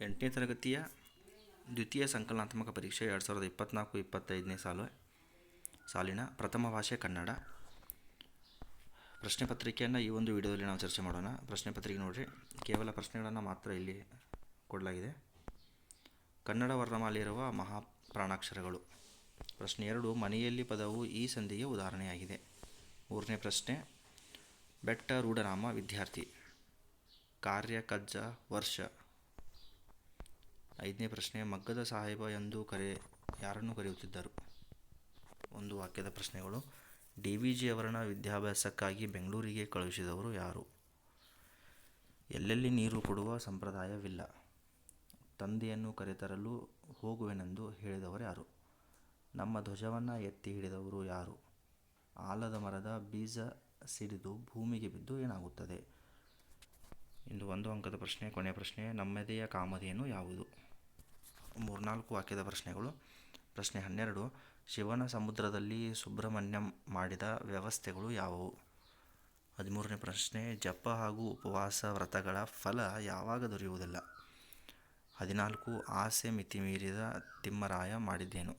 ಎಂಟನೇ ತರಗತಿಯ ದ್ವಿತೀಯ ಸಂಕಲನಾತ್ಮಕ ಪರೀಕ್ಷೆ ಎರಡು ಸಾವಿರದ ಇಪ್ಪತ್ತ್ನಾಲ್ಕು ಇಪ್ಪತ್ತೈದನೇ ಸಾಲು ಸಾಲಿನ ಪ್ರಥಮ ಭಾಷೆ ಕನ್ನಡ. ಪ್ರಶ್ನೆ ಪತ್ರಿಕೆಯನ್ನು ಈ ಒಂದು ವಿಡಿಯೋದಲ್ಲಿ ನಾವು ಚರ್ಚೆ ಮಾಡೋಣ. ಪ್ರಶ್ನೆ ಪತ್ರಿಕೆ ನೋಡಿರಿ, ಕೇವಲ ಪ್ರಶ್ನೆಗಳನ್ನು ಮಾತ್ರ ಇಲ್ಲಿ ಕೊಡಲಾಗಿದೆ. ಕನ್ನಡ ವರ್ಣಮಾಲೆಯಿರುವ ಮಹಾಪ್ರಾಣಾಕ್ಷರಗಳು. ಪ್ರಶ್ನೆ ಎರಡು, ಮನೆಯಲ್ಲಿ ಪದವು ಈ ಸಂಧಿಗೆ ಉದಾಹರಣೆಯಾಗಿದೆ. ಮೂರನೇ ಪ್ರಶ್ನೆ, ಬೆಟ್ಟ, ರೂಢನಾಮ, ವಿದ್ಯಾರ್ಥಿ. ಕಾರ್ಯ, ಕಜ್ಜ, ವರ್ಷ. ಐದನೇ ಪ್ರಶ್ನೆ, ಮಗ್ಗದ ಸಾಹೇಬ ಎಂದು ಕರೆ, ಯಾರನ್ನು ಕರೆಯುತ್ತಿದ್ದರು? ಒಂದು ವಾಕ್ಯದ ಪ್ರಶ್ನೆಗಳು. ಡಿ ವಿ ಜಿ ಅವರನ್ನ ವಿದ್ಯಾಭ್ಯಾಸಕ್ಕಾಗಿ ಬೆಂಗಳೂರಿಗೆ ಕಳುಹಿಸಿದವರು ಯಾರು? ಎಲ್ಲೆಲ್ಲಿ ನೀರು ಕೊಡುವ ಸಂಪ್ರದಾಯವಿಲ್ಲ. ತಂದೆಯನ್ನು ಕರೆತರಲು ಹೋಗುವೆನೆಂದು ಹೇಳಿದವರು ಯಾರು? ನಮ್ಮ ಧ್ವಜವನ್ನು ಎತ್ತಿ ಹಿಡಿದವರು ಯಾರು? ಆಲದ ಮರದ ಬೀಜ ಸಿಡಿದು ಭೂಮಿಗೆ ಬಿದ್ದು ಏನಾಗುತ್ತದೆ? ಇಂದು ಒಂದು ಅಂಕದ ಪ್ರಶ್ನೆ, ಕೊನೆಯ ಪ್ರಶ್ನೆ. ನಮ್ಮದೆಯ ಕಾಮಧೇನು ಯಾವುದು? ಮೂರ್ನಾಲ್ಕು ವಾಕ್ಯದ ಪ್ರಶ್ನೆಗಳು. ಪ್ರಶ್ನೆ ಹನ್ನೆರಡು, ಶಿವನ ಸಮುದ್ರದಲ್ಲಿ ಸುಬ್ರಹ್ಮಣ್ಯಂ ಮಾಡಿದ ವ್ಯವಸ್ಥೆಗಳು ಯಾವುವು? ಹದಿಮೂರನೇ ಪ್ರಶ್ನೆ, ಜಪ ಹಾಗೂ ಉಪವಾಸ ವ್ರತಗಳ ಫಲ ಯಾವಾಗ ದೊರೆಯುವುದಿಲ್ಲ? ಹದಿನಾಲ್ಕು, ಆಸೆ ಮಿತಿಮೀರಿದ ತಿಮ್ಮರಾಯ ಮಾಡಿದ್ದೇನು?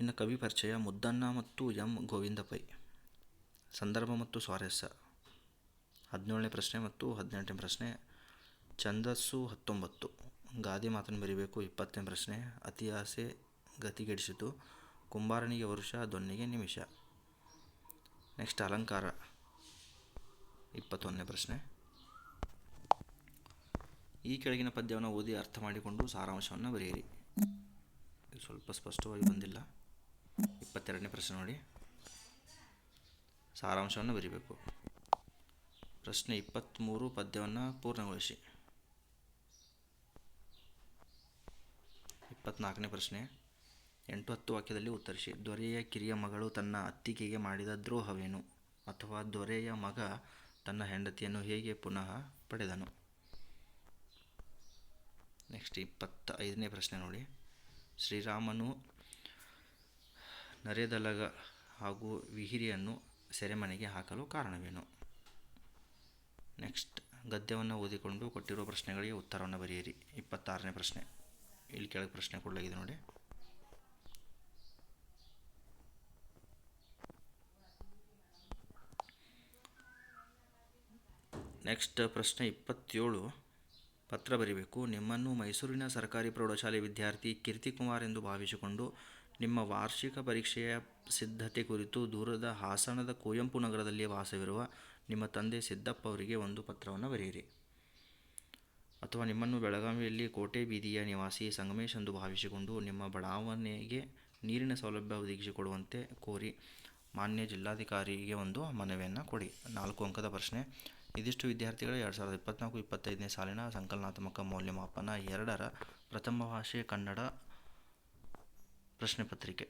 ಇನ್ನು ಕವಿ ಪರಿಚಯ, ಮುದ್ದಣ್ಣ ಮತ್ತು ಎಂ ಗೋವಿಂದ ಪೈ ಸಂದರ್ಭ ಮತ್ತು ಸ್ವಾರಸ್ಯ. ಹದಿನೇಳನೇ ಪ್ರಶ್ನೆ ಮತ್ತು ಹದಿನೆಂಟನೇ ಪ್ರಶ್ನೆ ಛಂದಸ್ಸು ಹತ್ತೊಂಬತ್ತು. ಗಾದೆ ಮಾತನ್ನು ಬರಿಬೇಕು. ಇಪ್ಪತ್ತನೇ ಪ್ರಶ್ನೆ. ಅತಿ ಆಸೆ ಗತಿಗೆಡಿಸಿತು. ಕುಂಬಾರನಿಗೆ ವರುಷ, ದೊನ್ನಿಗೆ ನಿಮಿಷ. ನೆಕ್ಸ್ಟ್ ಅಲಂಕಾರ. ಇಪ್ಪತ್ತೊಂದನೇ ಪ್ರಶ್ನೆ. ಈ ಕೆಳಗಿನ ಪದ್ಯವನ್ನು ಓದಿ ಅರ್ಥ ಮಾಡಿಕೊಂಡು ಸಾರಾಂಶವನ್ನು ಬರೆಯಿರಿ. ಸ್ವಲ್ಪ ಸ್ಪಷ್ಟವಾಗಿ ಬಂದಿಲ್ಲ. ಇಪ್ಪತ್ತೆರಡನೇ ಪ್ರಶ್ನೆ ನೋಡಿ. ಸಾರಾಂಶವನ್ನು ಬರೀಬೇಕು. ಪ್ರಶ್ನೆ ಇಪ್ಪತ್ತ್ಮೂರು ಪದ್ಯವನ್ನು ಪೂರ್ಣಗೊಳಿಸಿ. ಇಪ್ಪತ್ನಾಲ್ಕನೇ ಪ್ರಶ್ನೆ. ಎಂಟು ಹತ್ತು ವಾಕ್ಯದಲ್ಲಿ ಉತ್ತರಿಸಿ. ದೊರೆಯ ಕಿರಿಯ ಮಗಳು ತನ್ನ ಅತ್ತಿಗೆಗೆ ಮಾಡಿದ ದ್ರೋಹವೇನು? ಅಥವಾ ದೊರೆಯ ಮಗ ತನ್ನ ಹೆಂಡತಿಯನ್ನು ಹೇಗೆ ಪುನಃ ಪಡೆದನು? ನೆಕ್ಸ್ಟ್ ಇಪ್ಪತ್ತ ಐದನೇ ಪ್ರಶ್ನೆ ನೋಡಿ. ಶ್ರೀರಾಮನು ನರೇದಲಗ ಹಾಗೂ ವಿಹಿರಿಯನ್ನು ಸೆರೆಮನೆಗೆ ಹಾಕಲು ಕಾರಣವೇನು? ನೆಕ್ಸ್ಟ್ ಗದ್ಯವನ್ನು ಓದಿಕೊಂಡು ಕೊಟ್ಟಿರುವ ಪ್ರಶ್ನೆಗಳಿಗೆ ಉತ್ತರವನ್ನು ಬರೆಯಿರಿ. ಇಪ್ಪತ್ತಾರನೇ ಪ್ರಶ್ನೆ. ಇಲ್ಲಿ ಕೆಳಗೆ ಪ್ರಶ್ನೆ ಕೊಡಲಾಗಿದೆ ನೋಡಿ. ನೆಕ್ಸ್ಟ್ ಪ್ರಶ್ನೆ ಇಪ್ಪತ್ತೇಳು. ಪತ್ರ ಬರೀಬೇಕು. ನಿಮ್ಮನ್ನು ಮೈಸೂರಿನ ಸರ್ಕಾರಿ ಪ್ರೌಢಶಾಲೆ ವಿದ್ಯಾರ್ಥಿ ಕೀರ್ತಿಕುಮಾರ್ ಎಂದು ಭಾವಿಸಿಕೊಂಡು ನಿಮ್ಮ ವಾರ್ಷಿಕ ಪರೀಕ್ಷೆಯ ಸಿದ್ಧತೆ ಕುರಿತು ದೂರದ ಹಾಸನದ ಕುವೆಂಪು ನಗರದಲ್ಲಿ ವಾಸವಿರುವ ನಿಮ್ಮ ತಂದೆ ಸಿದ್ದಪ್ಪ ಅವರಿಗೆ ಒಂದು ಪತ್ರವನ್ನು ಬರೆಯಿರಿ. ಅಥವಾ ನಿಮ್ಮನ್ನು ಬೆಳಗಾವಿಯಲ್ಲಿ ಕೋಟೆ ಬೀದಿಯ ನಿವಾಸಿ ಸಂಗಮೇಶ್ ಎಂದು ಭಾವಿಸಿಕೊಂಡು ನಿಮ್ಮ ಬಡಾವಣೆಗೆ ನೀರಿನ ಸೌಲಭ್ಯ ಒದಗಿಸಿಕೊಡುವಂತೆ ಕೋರಿ ಮಾನ್ಯ ಜಿಲ್ಲಾಧಿಕಾರಿಗೆ ಒಂದು ಮನವಿಯನ್ನು ಕೊಡಿ. ನಾಲ್ಕು ಅಂಕದ ಪ್ರಶ್ನೆ. ಇದಿಷ್ಟು ವಿದ್ಯಾರ್ಥಿಗಳು ಎರಡು ಸಾವಿರದ ಇಪ್ಪತ್ತ್ನಾಲ್ಕು ಇಪ್ಪತ್ತೈದನೇ ಸಾಲಿನ ಸಂಕಲನಾತ್ಮಕ ಮೌಲ್ಯಮಾಪನ ಎರಡರ ಪ್ರಥಮ ಭಾಷೆ ಕನ್ನಡ ಪ್ರಶ್ನೆ ಪತ್ರಿಕೆ.